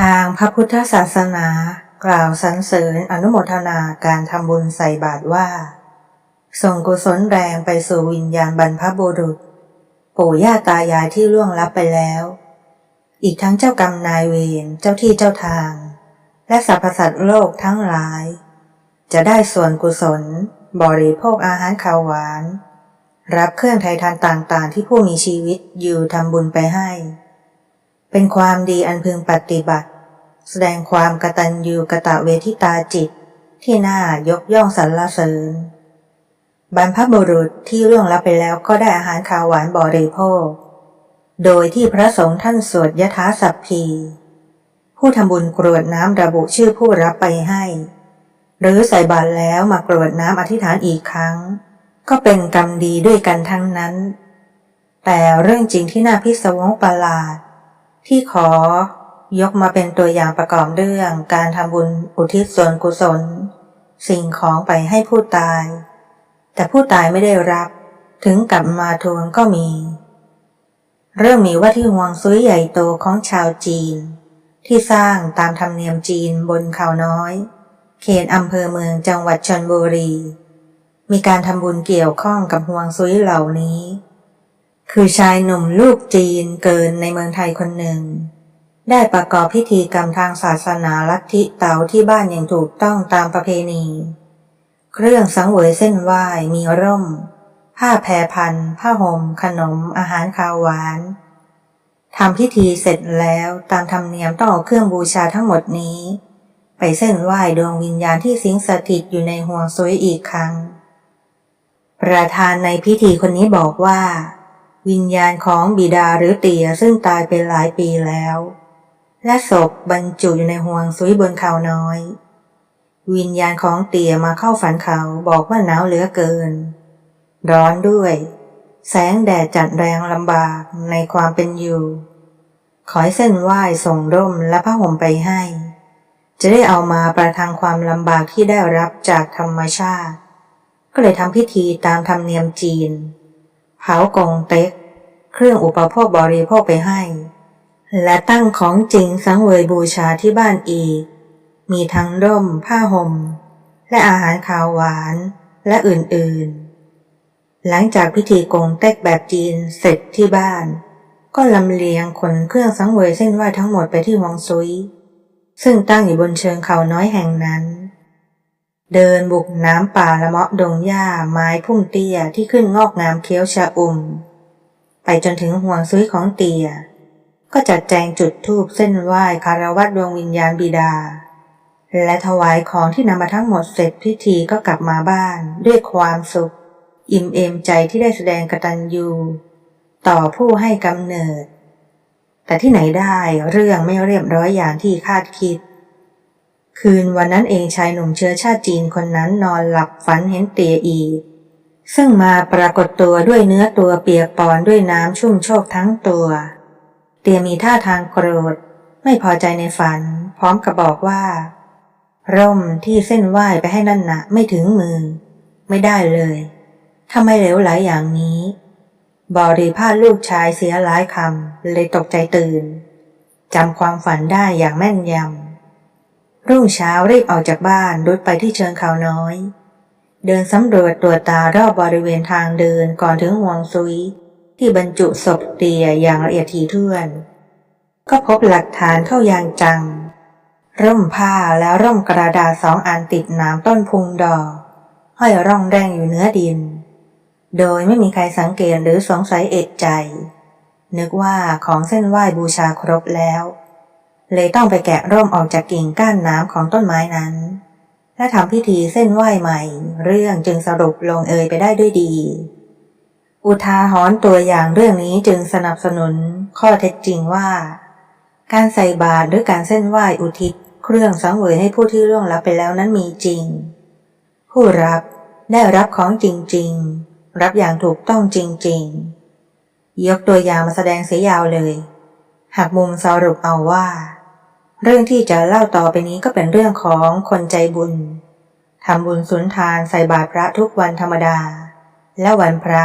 ทางพระพุทธศาสนา กล่าวสรรเสริญอนุโมทนาการทำบุญใส่บาตรว่า ส่งกุศลแรงไปสู่วิญญาณบรรพบุรุษ ปู่ย่าตายายที่ล่วงลับไปแล้ว อีกทั้งเจ้ากรรมนายเวรเจ้าที่เจ้าทาง และสรรพสัตว์โลกทั้งหลาย จะได้ส่วนกุศล บริโภคอาหารข้าวหวาน รับเครื่องไทยทานต่างๆ ที่ผู้มีชีวิตอยู่ทำบุญไปให้ เป็นความดีอันพึงปฏิบัติ แสดงความกตัญญูกะตะเวทิตาจิต ที่น่ายกย่องสรรเสริญ บรรพบุรุษที่ร่วงลับไปแล้วก็ได้อาหารขาวหวานบริโภค โดยที่พระสงฆ์ท่านสวดยถาสัพพี ผู้ทำบุญกรวดน้ำระบุชื่อผู้รับไปให้ หรือใส่บาตรแล้วมากรวดน้ำอธิษฐานอีกครั้ง ก็เป็นกรรมดีด้วยกันทั้งนั้น แต่เรื่องจริงที่น่าพิศวงประหลาด ที่ขอยกมาเป็นตัวอย่างประกอบเรื่องการทำบุญอุทิศส่วนกุศล สิ่งของไปให้ผู้ตาย แต่ผู้ตายไม่ได้รับ ถึงกลับมาทวงก็มี เรื่องมีว่าที่ห่วงซุยใหญ่โตของชาวจีน ที่สร้างตามธรรมเนียมจีนบนเขาน้อย เขตอำเภอเมืองจังหวัดชนบุรี มีการทำบุญเกี่ยวข้องกับห่วงซุยเหล่านี้ คือชายหนุ่มลูกจีนเกินในเมืองไทยคนหนึ่ง ได้ประกอบพิธีกรรมทางศาสนาลัทธิเต๋าที่บ้านอย่างถูกต้องตามประเพณี เครื่องสังเวยเส้นไหว้มีร่ม ผ้าแพรพัน ผ้าห่มขนม อาหารคาวหวานทำพิธีเสร็จแล้วตามธรรมเนียมต้องเอาเครื่องบูชาทั้งหมดนี้ ไปเส้นไหว้ดวงวิญญาณที่สิงสถิตอยู่ในห่วงซุยอีกครั้ง ประธานในพิธีคนนี้บอกว่า วิญญาณของบิดาหรือเตียซึ่งตายเป็นหลายปีแล้ว และศพบรรจุอยู่ในห่วงซุยบนเขาน้อย วิญญาณของเตียมาเข้าฝันเขาบอกว่าหนาวเหลือเกิน ร้อนด้วย แสงแดดจัดแรงลำบากในความเป็นอยู่ ขอให้เส้นไหว้ส่งร่มและผ้าห่มไปให้ จะได้เอามาประทังความลำบากที่ได้รับจากธรรมชาติ ก็เลยทำพิธีตามธรรมเนียมจีน เผากงเต็ก เครื่องอุปโภคบริโภคไปให้ และตั้งของจริงสังเวยบูชาที่บ้านอีก มีทั้งร่มผ้าห่ม และอาหารขาวหวานและอื่นๆ หลังจากพิธีกงเต็กแบบจีนเสร็จที่บ้าน ก็ลำเลียงขนเครื่องสังเวยเส้นไหว้ทั้งหมดไปที่ฮวงซุย ซึ่งตั้งอยู่บนเชิงเขาน้อยแห่งนั้น เดินบุกน้ำป่าละเมาะดงหญ้าไม้พุ่มเตี้ยที่ขึ้นงอกงามเคี้ยวชะอุ่ม ไปจนถึงห่วงซุยของเตีย ก็จัดแจงจุดธูปเส้นไหว้คารวัตดวงวิญญาณบิดา และถวายของที่นำมาทั้งหมดเสร็จพิธีก็กลับมาบ้านด้วยความสุข อิ่มเอมใจที่ได้แสดงกตัญญูต่อผู้ให้กำเนิด แต่ที่ไหนได้เรื่องไม่เรียบร้อยอย่างที่คาดคิด คืนวันนั้นเองชายหนุ่มเชื้อชาติจีนคนนั้นนอนหลับฝันเห็นเตียอี ซึ่งมาปรากฏตัวด้วยเนื้อตัวเปียกปอนด้วยน้ำชุ่มโชกทั้งตัว เตียมีท่าทางโกรธ ไม่พอใจในฝัน พร้อมกับบอกว่า ร่มที่เส้นไหว้ไปให้นั่นนะไม่ถึงมือ ไม่ได้เลยทำไมเหลวไหลอย่างนี้บริพาลูกชายเสียหลายคำเลยตกใจตื่นจำความฝันได้อย่างแม่นยำ รุ่งเช้ารีบออกจากบ้านรุดไปที่เชิงเขาน้อย เดินสำรวจตัวจตารอบบริเวณทางเดินก่อนถึงห่วงซุย ที่บรรจุศพเตียอย่างละเอียดถี่ถ้วน ก็พบหลักฐานเข้ายางจัง ร่มผ้าแล้วร่มกระดาษสองอันติดน้ำต้นพุงดอกห้อยร่องแดงอยู่เนื้อดิน โดยไม่มีใครสังเกตหรือสงสัยเอกใจ นึกว่าของเส้นไหว้บูชาครบแล้ว เลยต้องไปแกะร่มออกจากกิ่งก้านน้ำของต้นไม้นั้น และทำพิธีเส้นไหว้ใหม่ เรื่องจึงสรุปลงเอยไปได้ด้วยดี อุทาหรณ์ตัวอย่างเรื่องนี้จึงสนับสนุนข้อเท็จจริงว่า การใส่บาตรหรือการเส้นไหว้อุทิศเครื่องสังเวยให้ผู้ที่ล่วงลับไปแล้วนั้นมีจริง ผู้รับได้รับของจริง ๆ รับอย่างถูกต้องจริง ๆ ยกตัวอย่างมาแสดงเสียยาวเลย หากมุมสรุปเอาว่า เรื่องที่จะเล่าต่อไปนี้ก็เป็นเรื่องของคนใจบุญทำบุญสุนทานใส่บาตรพระทุกวันธรรมดา และวันพระ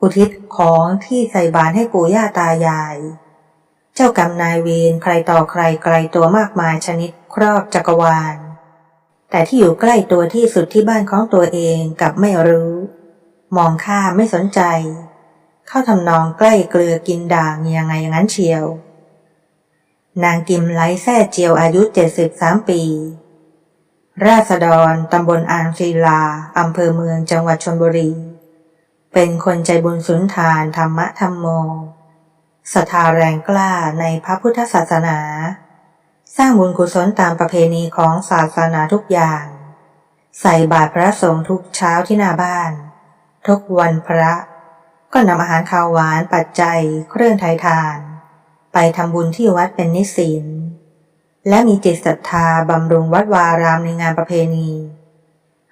อุทิศของที่ใส่บาตรให้ปู่ย่าตายาย เจ้ากรรมนายเวรใครต่อใครไกลตัวมากมายชนิดครอบจักรวาล แต่ที่อยู่ใกล้ตัวที่สุดที่บ้านของตัวเองกับไม่รู้ มองข้ามไม่สนใจ เข้าทำนองใกล้เกลือกินด่างยังไงอย่างนั้นเชียว นางกิมไลแซ่เจียวอายุเจ็ดสิบสามปี ราษฎร ตำบลอ่างศิลา อำเภอเมืองจังหวัดชลบุรี เป็นคนใจบุญสุนทานธรรมะธรรมโมศรัทธาแรงกล้าในพระพุทธศาสนา สร้างบุญกุศลตามประเพณีของศาสนาทุกอย่าง ใส่บาตรพระสงฆ์ทุกเช้าที่หน้าบ้าน ทุกวันพระ ก็นำอาหารข้าวหวานปัจจัยเครื่องไทยทาน ไปทำบุญที่วัดเป็นนิสินและมีจิตศรัทธาบำรุงวัดวารามในงานประเพณี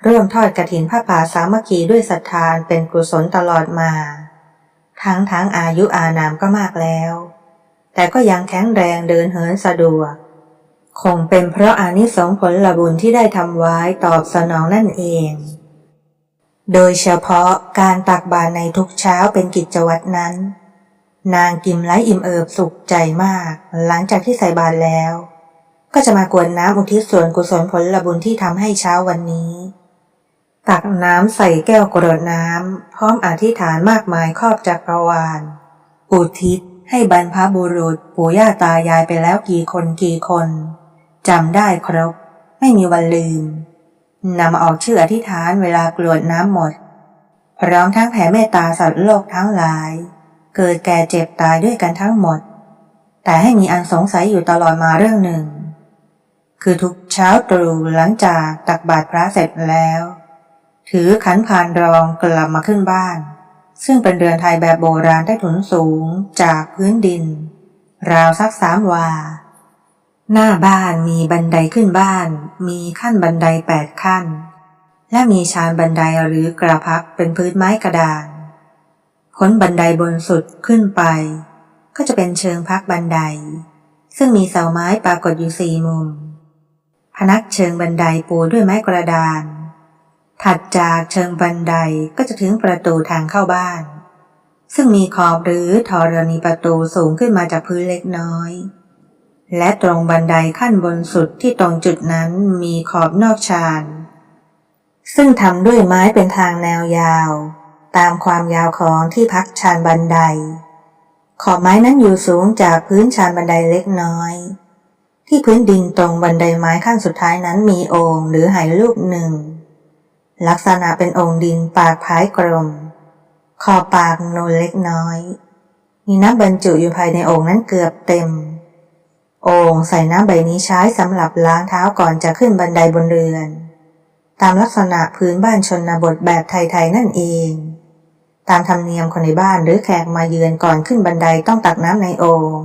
ร่วมทอดกระถินผ้าป่าสามัคคีด้วยศรัทธาเป็นกุศลตลอดมา ทั้งทั้งอายุอานามก็มากแล้ว แต่ก็ยังแข็งแรงเดินเหินสะดวก คงเป็นเพราะอานิสงส์ผลบุญที่ได้ทำไว้ตอบสนองนั่นเอง โดยเฉพาะการตักบาตรในทุกเช้าเป็นกิจวัตรนั้น นางกิมไลอิ่มเอิบสุขใจมาก หลังจากที่ใส่บาตรแล้ว ก็จะมากวนน้ำอุทิศส่วนกุศลผลบุญที่ทำให้เช้าวันนี้ ตักน้ำใส่แก้วกรดน้ำพร้อมอธิษฐานมากมายครอบจักรวาล อุทิศให้บรรพบุรุษปู่ย่าตายายไปแล้วกี่คนกี่คนจำได้ครบ ไม่มีวันลืมนำออกชื่ออธิษฐานเวลากรวดน้ำหมด พร้อมทั้งแผ่เมตตาสัตว์โลกทั้งหลาย เกิดแก่เจ็บตายด้วยกันทั้งหมด แต่ให้มีอันสงสัยอยู่ตลอดมาเรื่องหนึ่ง คือทุกเช้าตรู่หลังจากตักบาตรพระเสร็จแล้ว ถือขันพานรองกลับมาขึ้นบ้าน ซึ่งเป็นเรือนไทยแบบโบราณใต้ถุนสูงจากพื้นดิน ราวสักสามวา หน้าบ้านมีบันไดขึ้นบ้าน มีขั้นบันไดแปดขั้นและมีชานบันไดหรือกระพักเป็นพื้นไม้กระดาน พ้นบันไดบนสุดขึ้นไป ก็จะเป็นเชิงพักบันได ซึ่งมีเสาไม้ปรากฏอยู่สี่มุม พนักเชิงบันไดปูด้วยไม้กระดาน ถัดจากเชิงบันไดก็จะถึงประตูทางเข้าบ้าน ซึ่งมีขอบหรือธรณีประตูสูงขึ้นมาจากพื้นเล็กน้อย และตรงบันไดขั้นบนสุดที่ตรงจุดนั้นมีขอบนอกชานซึ่งทำด้วยไม้เป็นทางแนวยาว ตามความยาวของที่พักชานบันได ขอบไม้นั้นอยู่สูงจากพื้นชานบันไดเล็กน้อย ที่พื้นดินตรงบันไดไม้ขั้นสุดท้ายนั้นมีโอ่งหรือไหลูกหนึ่ง ลักษณะเป็นองค์ดินปากพายกลมขอบปากนูนเล็กน้อย มีน้ำบรรจุอยู่ภายในโอ่งนั้นเกือบเต็ม โอ่งใส่น้ำใบนี้ใช้สำหรับล้างเท้าก่อนจะขึ้นบันไดบนเรือนตามลักษณะพื้นบ้านชนบทแบบไทย ๆ นั่นเอง ตามธรรมเนียมคนในบ้านหรือแขกมาเยือนก่อนขึ้นบันไดต้องตักน้ำในโอ่ง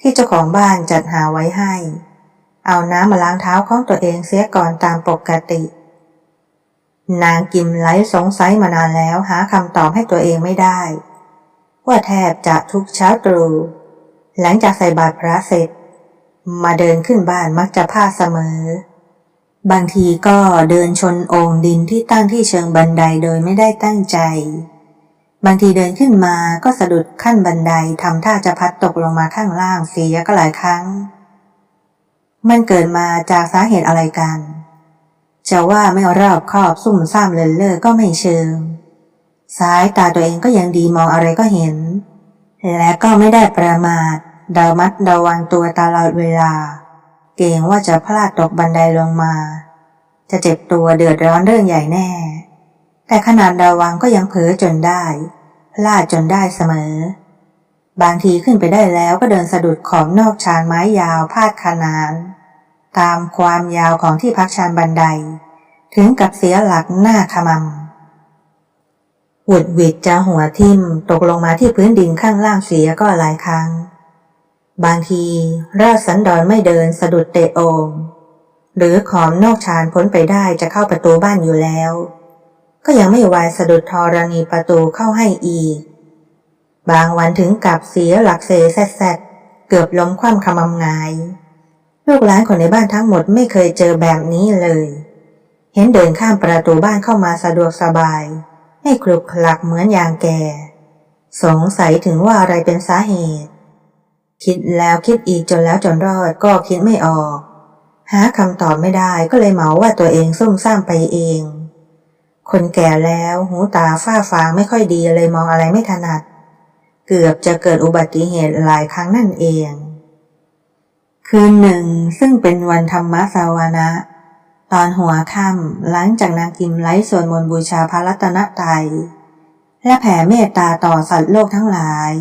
ที่เจ้าของบ้านจัดหาไว้ให้ เอาน้ำมาล้างเท้าของตัวเองเสียก่อนตามปกติ นางกิมไลสงสัยมานานแล้วหาคำตอบให้ตัวเองไม่ได้ ว่าแทบจะทุกเช้าตรู่หลังจากใส่บาตรพระเสร็จ มาเดินขึ้นบ้านมักจะพลาดเสมอ บางทีก็เดินชนโองค์ดินที่ตั้งที่เชิงบันไดโดยไม่ได้ตั้งใจ บางทีเดินขึ้นมาก็สะดุดขั้นบันไดทำท่าจะพัดตกลงมาข้างล่างเสียก็หลายครั้ง มันเกิดมาจากสาเหตุอะไรกัน จะว่าไม่รอบคอบซุ่มซ่ามเลินเล่อก็ไม่เชิง สายตาตัวเองก็ยังดีมองอะไรก็เห็น และก็ไม่ได้ประมาทเดามัดเดาวังตัวตลอดเวลา เกรงว่าจะพลาดตกบันไดลงมา จะเจ็บตัวเดือดร้อนเรื่องใหญ่แน่ แต่ขนาดเดาวังก็ยังเผลอจนได้ พลาดจนได้เสมอ บางทีขึ้นไปได้แล้วก็เดินสะดุดขอบนอกชานไม้ยาวพาดขนาน ตามความยาวของที่พักชานบันได ถึงกับเสียหลักหน้าขมำหวุดหวิดจะหัวทิ่มตกลงมาที่พื้นดินข้างล่างเสียก็หลายครั้ง บางทีราสันดอนไม่เดินสะดุดเตะโองหรือขอมนอกชานพ้นไปได้จะเข้าประตูบ้านอยู่แล้ว ก็ยังไม่วายสะดุดธรณีประตูเข้าให้อีก บางวันถึงกับเสียหลักเซแซดเกือบล้มคว่ำขมำงาย ลูกหลานคนในบ้านทั้งหมดไม่เคยเจอแบบนี้เลย เห็นเดินข้ามประตูบ้านเข้ามาสะดวกสบายให้คลุกคลักเหมือนอย่างแก่สงสัยถึงว่าอะไรเป็นสาเหตุ คิดแล้วคิดอีกจนแล้วจนรอดก็คิดไม่ออก หาคำตอบไม่ได้ก็เลยเหมาว่าตัวเองซุ่มซ่ามไปเอง คนแก่แล้วหูตาฝ้าฟางไม่ค่อยดีเลยมองอะไรไม่ถนัด เกือบจะเกิดอุบัติเหตุหลายครั้งนั่นเอง คืนหนึ่งซึ่งเป็นวันธรรมสาวนะ ตอนหัวค่ำหลังจากนางกิมไลฟ์สวดมนต์บูชาพระรัตนตรัยและแผ่เมตตาต่อสัตว์โลกทั้งหลาย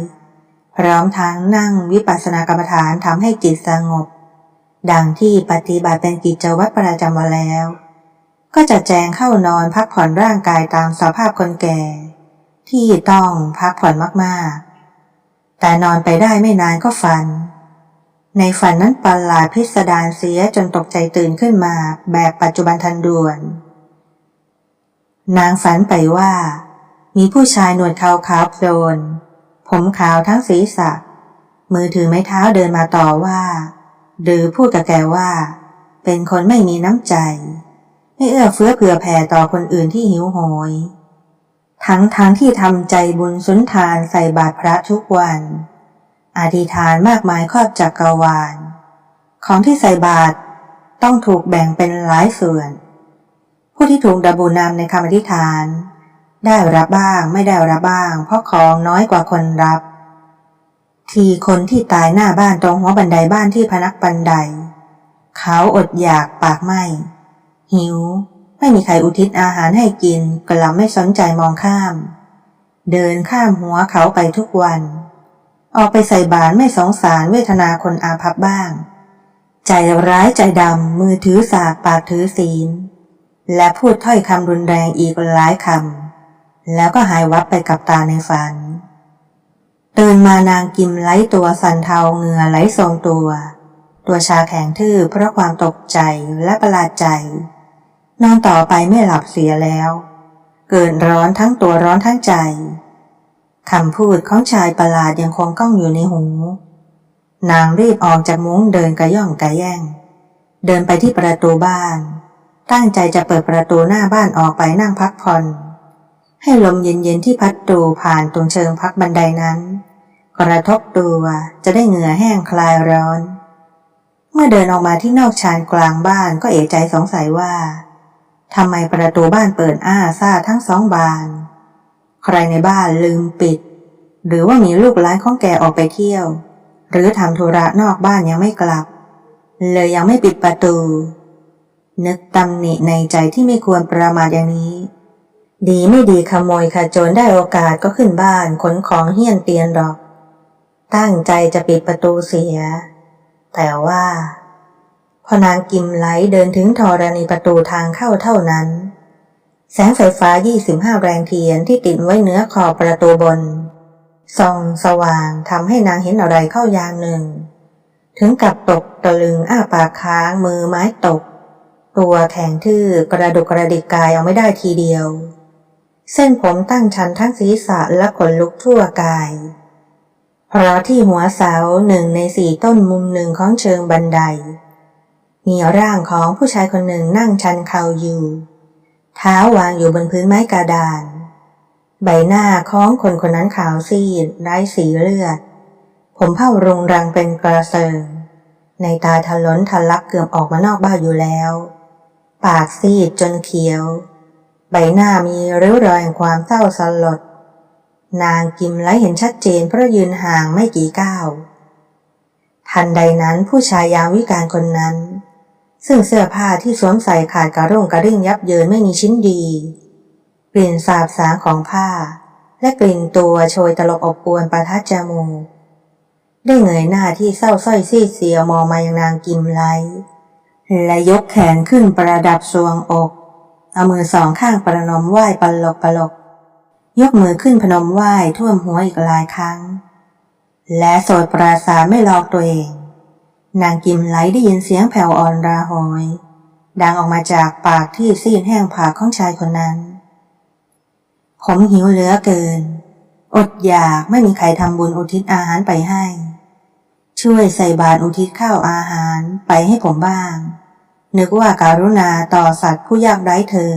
พร้อมทั้งนั่งวิปัสสนากรรมฐานทำให้จิตสงบ ดังที่ปฏิบัติเป็นกิจวัตรประจำวันแล้ว ก็จะแจงเข้านอนพักผ่อนร่างกายตามสภาพคนแก่ ที่ต้องพักผ่อนมากๆ แต่นอนไปได้ไม่นานก็ฝัน ในฝันนั้นประหลาดพิสดารเสียจนตกใจตื่นขึ้นมาแบบปัจจุบันทันด่วน นางฝันไปว่า มีผู้ชายหนวดขาวขาวโพลนผมขาวทั้งศีรษะ มือถือไม้เท้าเดินมาต่อว่า หรือพูดกับแกว่า เป็นคนไม่มีน้ำใจ ไม่เอื้อเฟื้อเผื่อแผ่ต่อคนอื่นที่หิวโหย ทั้งทั้งที่ทำใจบุญสุนทานใส่บาตรพระทุกวัน อธิษฐานมากมายครอบจักกรวาล ของที่ใส่บาตรต้องถูกแบ่งเป็นหลายส่วน ผู้ที่ถูกดับบูนามในคำอธิษฐาน ได้รับบ้างไม่ได้รับบ้าง เพราะของน้อยกว่าคนรับ ทีคนที่ตายหน้าบ้านตรงหัวบันไดบ้านที่พนักบันได เขาอดอยากปากไหม หิว ไม่มีใครอุทิศอาหารให้กินกลับไม่สนใจมองข้าม เดินข้ามหัวเขาไปทุกวัน ออกไปใส่บาตรไม่สงสารเวทนาคนอาภัพบ้าง ใจร้ายใจดำมือถือสากปากถือศีล และพูดถ้อยคำรุนแรงอีกหลายคำแล้วก็หายวับไปกับตาในฝันตื่นมานางกิมไล้ตัวสันเทาเหงื่อไหลทรงตัว ตัวชาแข็งทื่อเพราะความตกใจและประหลาดใจ นอนต่อไปไม่หลับเสียแล้ว เกิดร้อนทั้งตัวร้อนทั้งใจคำพูดของชายประหลาดยังคงก้องอยู่ในหู นางรีบออกจากมุ้งเดินกระย่องกระแย่ง เดินไปที่ประตูบ้าน ตั้งใจจะเปิดประตูหน้าบ้านออกไปนั่งพักผ่อน ให้ลมเย็นๆที่พัดตูผ่านตรงเชิงพักบันไดนั้น กระทบตัวจะได้เหงื่อแห้งคลายร้อน เมื่อเดินออกมาที่นอกชานกลางบ้านก็เอะใจสงสัยว่า ทำไมประตูบ้านเปิดอ้าซ่าทั้งสองบาน ใครในบ้านลืมปิด หรือว่ามีลูกหลานของแกออกไปเที่ยว หรือทำธุระนอกบ้านยังไม่กลับ เลยยังไม่ปิดประตู นึกตำหนิในใจที่ไม่ควรประมาทอย่างนี้ ดีไม่ดีขโมยขโจรได้โอกาสก็ขึ้นบ้านขนของเฮี้ยนเตียนดอก ตั้งใจจะปิดประตูเสีย แต่ว่า พอนางกิมไหลเดินถึงธรณีประตูทางเข้าเท่านั้น แสงไฟฟ้า 25 แรงเทียนที่ติดไว้เนื้อขอบประตูบน ส่องสว่างทำให้นางเห็นอะไรเข้ายางหนึ่ง ถึงกับตกตะลึงอ้าปากค้างมือไม้ตก ตัวแข็งทื่อกระดุกกระดิกกายเอาไม่ได้ทีเดียว เส้นผมตั้งชันทั้งศีรษะและขนลุกทั่วกายเพราะที่หัวเสาหนึ่งในสี่ต้นมุมหนึ่งของเชิงบันได มีร่างของผู้ชายคนหนึ่งนั่งชันเข่าอยู่ เท้าวางอยู่บนพื้นไม้กระดาน ใบหน้าของคนคนนั้นขาวซีดไร้สีเลือด ผมเผ้ารุงรังเป็นกระเซิง ในตาทะล้นทะลักเกือบออกมานอกบ้านอยู่แล้ว ปากซีดจนเขียว ใบหน้ามีริ้วรอยแห่งความเศร้าสลด นางกิมไลเห็นชัดเจนเพราะยืนห่างไม่กี่ก้าว ทันใดนั้นผู้ชายยามวิการคนนั้น ซึ่งเสื้อผ้าที่สวมใส่ขาดกระร่งกระริ่งยับเยินไม่มีชิ้นดี กลิ่นสาบสางของผ้า และกลิ่นตัวโชยตลบอบอวนประทัดจมูกได้เงยหน้าที่เศร้าส้อยซีเสียวมองมายังนางกิมไลและยกแขนขึ้นประดับสวงอก เอามือสองข้างประนมไหว้ปลกปลก ยกมือขึ้นพนมไหว้ท่วมหัวอีกหลายครั้ง และโสดปราสาไม่ลอกตัวเอง นางกิมไลได้ยินเสียงแผ่วอ่อนราหอย ดังออกมาจากปากที่ซีดแห้งผากของชายคนนั้น ผมหิวเหลือเกิน อดอยากไม่มีใครทำบุญอุทิศอาหารไปให้ ช่วยใส่บาตรอุทิศข้าวอาหารไปให้ผมบ้าง นึกว่าการุณาต่อสัตว์ผู้ยากไร้เธอ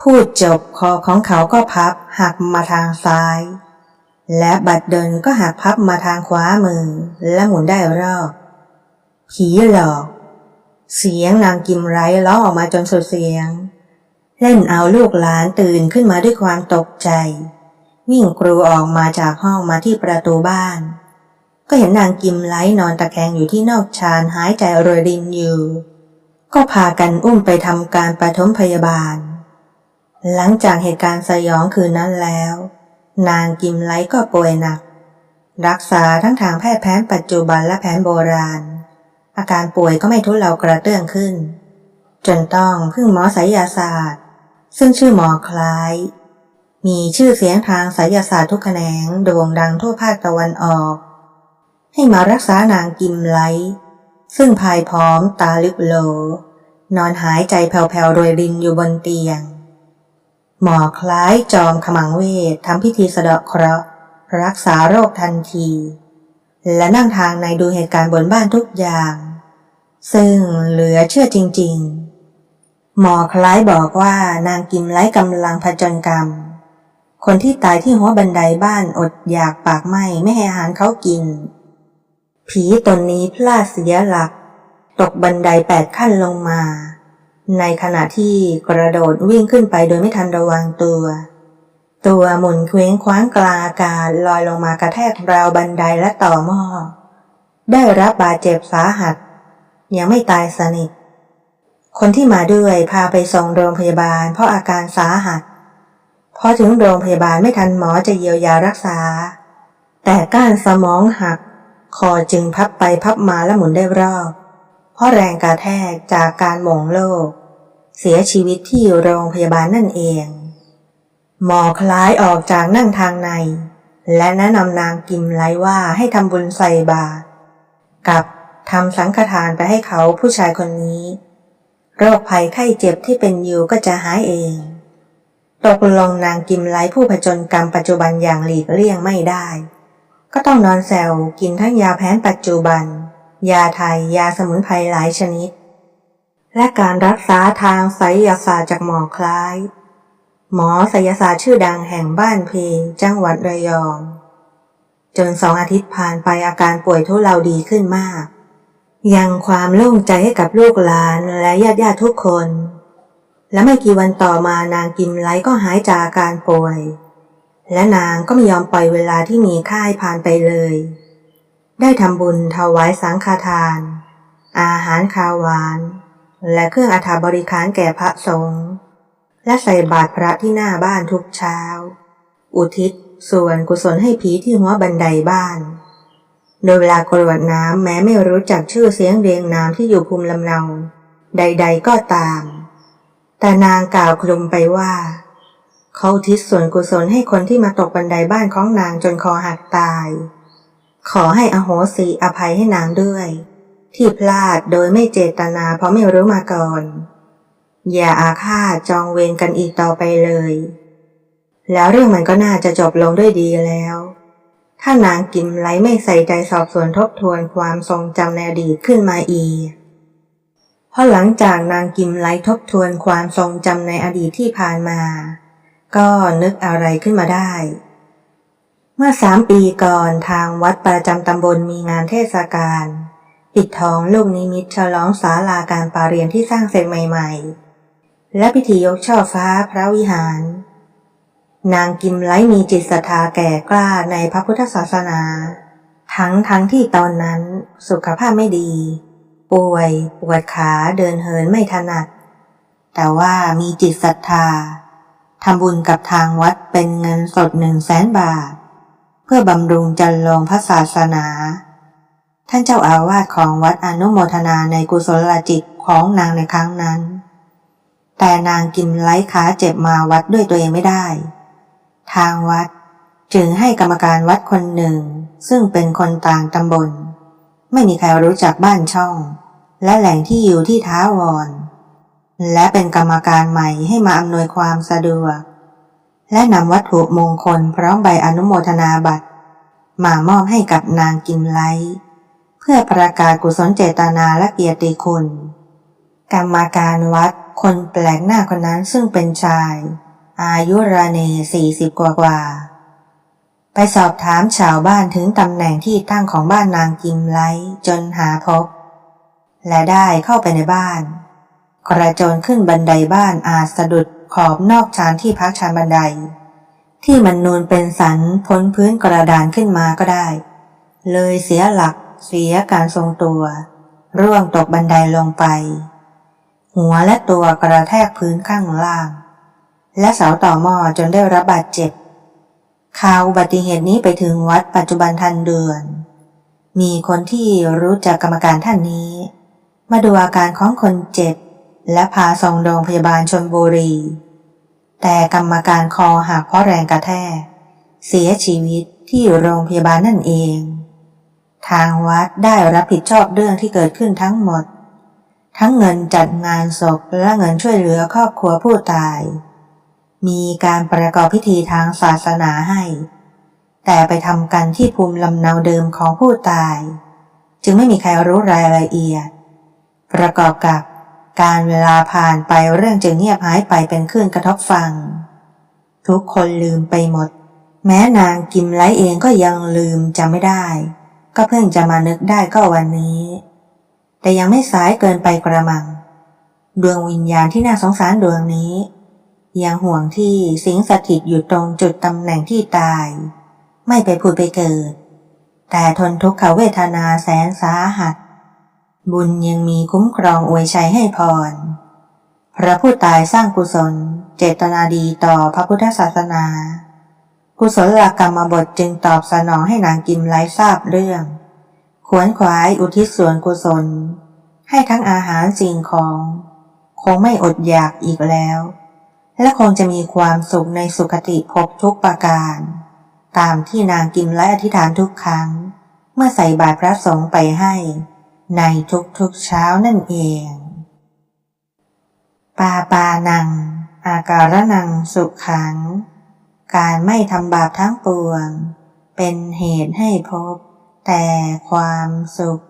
พูดจบคอของเขาก็พับหักมาทางซ้าย และบัดดลก็หักพับมาทางขวามือ และหมุนได้รอบ ผีหลอก เสียงนางกิมไร้ล้อออกมาจนสุดเสียง เล่นเอาลูกหลานตื่นขึ้นมาด้วยความตกใจ วิ่งกรูออกมาจากห้องมาที่ประตูบ้าน ก็เห็นนางกิมไลนอนตะแคงอยู่ที่นอกชานหายใจโรยรินอยู่ ก็พากันอุ้มไปทำการปฐมพยาบาล หลังจากเหตุการณ์สยองคืนนั้นแล้ว นางกิมไลก็ป่วยหนัก รักษาทั้งทางแพทย์แผนปัจจุบันและแผนโบราณ อาการป่วยก็ไม่ทุเลากระเตื้องขึ้น จนต้องพึ่งหมอไสยศาสตร์ ซึ่งชื่อหมอคล้าย มีชื่อเสียงทางไสยศาสตร์ทุกแขนงโด่งดังทั่วภาคตะวันออก ให้มารักษานางกิมไลซึ่งภายพร้อมตาลึกโล นอนหายใจแผ่วๆโรยรินอยู่บนเตียง หมอคล้ายจอมขมังเวททำพิธีสะเดาะเคราะห์รักษาโรคทันที และนั่งทางในดูเหตุการณ์บนบ้านทุกอย่าง ซึ่งเหลือเชื่อจริง ๆ หมอคล้ายบอกว่านางกิมไลกำลังผจญกรรม คนที่ตายที่หัวบันไดบ้านอดอยากปากไหมไม่ให้อาหารเขากิน ผีตนนี้พลาดเสียหลัก ตกบันไดแปดขั้นลงมา ในขณะที่กระโดดวิ่งขึ้นไปโดยไม่ทันระวังตัว ตัวหมุนเคว้งคว้างกลางอากาศลอยลงมากระแทกราวบันไดและต่อหม้อ ได้รับบาดเจ็บสาหัส ยังไม่ตายสนิท คนที่มาด้วยพาไปส่งโรงพยาบาลเพราะอาการสาหัส พอถึงโรงพยาบาลไม่ทันหมอจะเยียวยารักษา แต่ก้านสมองหัก คอจึงพับไปพับมาและหมุนได้รอบ เพราะแรงกระแทกจากการหม่งโลก เสียชีวิตที่โรงพยาบาลนั่นเอง หมอคล้ายออกจากนั่งทางใน และแนะนำนางกิมไลว่าให้ทำบุญใส่บาตรกับทำสังฆทานไปให้เขาผู้ชายคนนี้ โรคภัยไข้เจ็บที่เป็นอยู่ก็จะหายเอง ตกลงนางกิมไลผู้ผจญกรรมปัจจุบันอย่างหลีกเลี่ยงไม่ได้ ก็ต้องนอนแซวกินทั้งยาแผนปัจจุบัน ยาไทย ยาสมุนไพรหลายชนิด และการรักษาทางไสยศาสตร์จากหมอคล้าย หมอไสยศาสตร์ชื่อดังแห่งบ้านเพจังหวัดระยอง จนสองอาทิตย์ผ่านไปอาการป่วยทุเลาดีขึ้นมาก ยังความโล่งใจให้กับลูกหลานและญาติญาติทุกคน และไม่กี่วันต่อมานางกิมไลก็หายจากอาการป่วย และนางก็ไม่ยอมปล่อยเวลาที่มีค่ายผ่านไปเลย ได้ทำบุญถวายสังฆทาน อาหารคาวหวาน และเครื่องอาถาบริการแก่พระสงฆ์และใส่บาตรพระที่หน้าบ้านทุกเช้า อุทิศส่วนกุศลให้ผีที่หัวบันไดบ้าน โดยเวลากรวดน้ำแม้ไม่รู้จักชื่อเสียงเรียงนามที่อยู่ภูมิลำเนา ใดๆก็ตาม แต่นางกล่าวคลุมไปว่า เขาทิศส่วนกุศลให้คนที่มาตกบันไดบ้านของนางจนคอหักตาย ขอให้อโหสิอภัยให้นางด้วย ที่พลาดโดยไม่เจตนาเพราะไม่รู้มาก่อน อย่าอาฆาตจองเวรกันอีกต่อไปเลย แล้วเรื่องมันก็น่าจะจบลงด้วยดีแล้ว ถ้านางกิมไลไม่ใส่ใจสอบสวนทบทวนความทรงจำในอดีตขึ้นมาอีกเพราะหลังจากนางกิมไลทบทวนความทรงจำในอดีตที่ผ่านมา ก็นึกอะไรขึ้นมาได้ เมื่อสามปีก่อนทางวัดประจำตำบลมีงานเทศกาลปิดทองลูกนิมิตฉลองศาลาการปาเรียนที่สร้างเสร็จใหม่ ๆ และพิธียกช่อฟ้าพระวิหาร นางกิมไลมีจิตศรัทธาแก่กล้าในพระพุทธศาสนา ทั้งทั้งที่ตอนนั้นสุขภาพไม่ดี ป่วยปวดขาเดินเหินไม่ถนัด แต่ว่ามีจิตศรัทธาทำบุญกับทางวัดเป็นเงินสดหนึ่งแสนบาท เพื่อบำรุงจันลงพระศาสนา ท่านเจ้าอาวาสของวัดอนุโมทนาในกุศลจิตของนางในครั้งนั้น แต่นางกิมไล้ขาเจ็บมาวัดด้วยตัวเองไม่ได้ ทางวัดจึงให้กรรมการวัดคนหนึ่ง ซึ่งเป็นคนต่างตำบล ไม่มีใครรู้จักบ้านช่อง และแหล่งที่อยู่ที่ท้าวร และเป็นกรรมการใหม่ให้มาอำนวยความสะดวก และนำวัตถุมงคลพร้อมใบอนุโมทนาบัตร มามอบให้กับนางกิมไล เพื่อประกาศกุศลเจตนาและเกียรติคุณ กรรมาการวัดคนแปลกหน้าคนนั้นซึ่งเป็นชาย อายุรเนสี่สิบกว่ากว่า ไปสอบถามชาวบ้านถึงตำแหน่งที่ตั้งของบ้านนางกิมไลจนหาพบ และได้เข้าไปในบ้าน กระโจนขึ้นบันไดบ้านอาสะดุด ขอบนอกชานที่พักชานบันได ที่มันนูนเป็นสันพ้นพื้นกระดานขึ้นมาก็ได้ เลยเสียหลักเสียการทรงตัว ร่วงตกบันไดลงไป หัวและตัวกระแทกพื้นข้างล่าง และเสาต่อหม้อจนได้รับบาดเจ็บข่าวอุบัติเหตุนี้ไปถึงวัดปัจจุบันทันเดือน มีคนที่รู้จักกรรมการท่านนี้ มาดูอาการของคนเจ็บ และพาส่งโรงพยาบาลชนบุรี แต่กรรมการคอหักเพราะแรงกระแทก เสียชีวิตที่โรงพยาบาลนั่นเอง ทางวัดได้รับผิดชอบเรื่องที่เกิดขึ้นทั้งหมด ทั้งเงินจัดงานศพและเงินช่วยเหลือครอบครัวผู้ตาย มีการประกอบพิธีทางศาสนาให้ แต่ไปทำกันที่ภูมิลำเนาเดิมของผู้ตาย จึงไม่มีใครรู้รายละเอียด ประกอบกับ การเวลาผ่านไปเรื่องจึงเงียบหายไปเป็นคลื่นกระทบฟัง ทุกคนลืมไปหมด แม้นางกิมไลเองก็ยังลืมจำไม่ได้ ก็เพิ่งจะมานึกได้ก็วันนี้ แต่ยังไม่สายเกินไปกระมัง ดวงวิญญาณที่น่าสงสารดวงนี้ ยังห่วงที่สิงสถิตอยู่ตรงจุดตำแหน่งที่ตาย ไม่ไปผุดไปเกิด แต่ทนทุกขเวทนาแสนสาหัส บุญยังมีคุ้มครองอวยชัยให้พร พระผู้ตายสร้างกุศล เจตนาดีต่อพระพุทธศาสนา กุศลกรรมบทจึงตอบสนองให้นางกิมไลทราบเรื่อง ขวนขวายอุทิศส่วนกุศล ให้ทั้งอาหารสิ่งของ คงไม่อดอยากอีกแล้ว และคงจะมีความสุขในสุคติภพทุกประการ ตามที่นางกิมไลอธิษฐานทุกครั้ง เมื่อใส่บาตรพระสงฆ์ไปให้ ในทุกๆเช้านั่นเอง ปาปานัง อาการนังสุขขัง การไม่ทำบาปทั้งปวง เป็นเหตุให้พบแต่ความสุข